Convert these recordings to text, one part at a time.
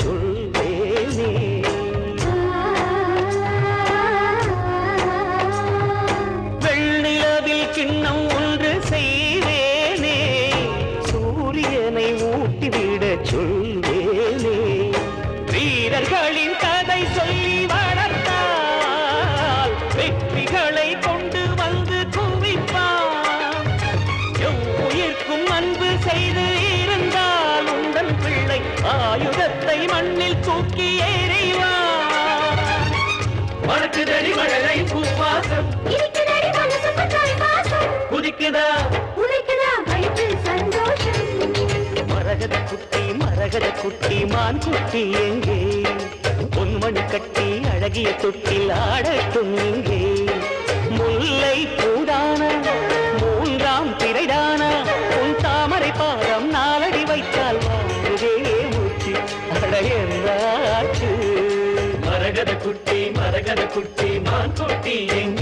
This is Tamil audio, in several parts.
சொல்வேனே மண்ணில் தூக்கி எறிவா மணக்குதடி மழலை பூவாசம். குதிக்குதா? மரகத குட்டி மரகத குட்டி மான் குட்டி எங்கே? பொன்மணி கட்டி அழகிய தொட்டில் ஆடட்டும் இங்கே. முல்லை பூடான மூன்றாம் திரைடான తగల కుట్టి మా తోటి ఎంగి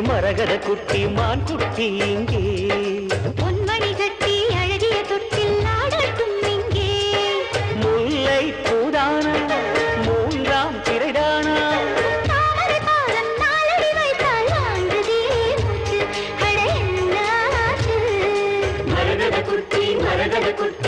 மரகத குட்டி மான் குட்டி இங்கே. பொன்மணி கட்டி அழகிய தொட்டில் நாடட்டும் இங்கே. முல்லை பூதானா மூன்றாம் திரைதானா மரகத குட்டி மரகத குட்டி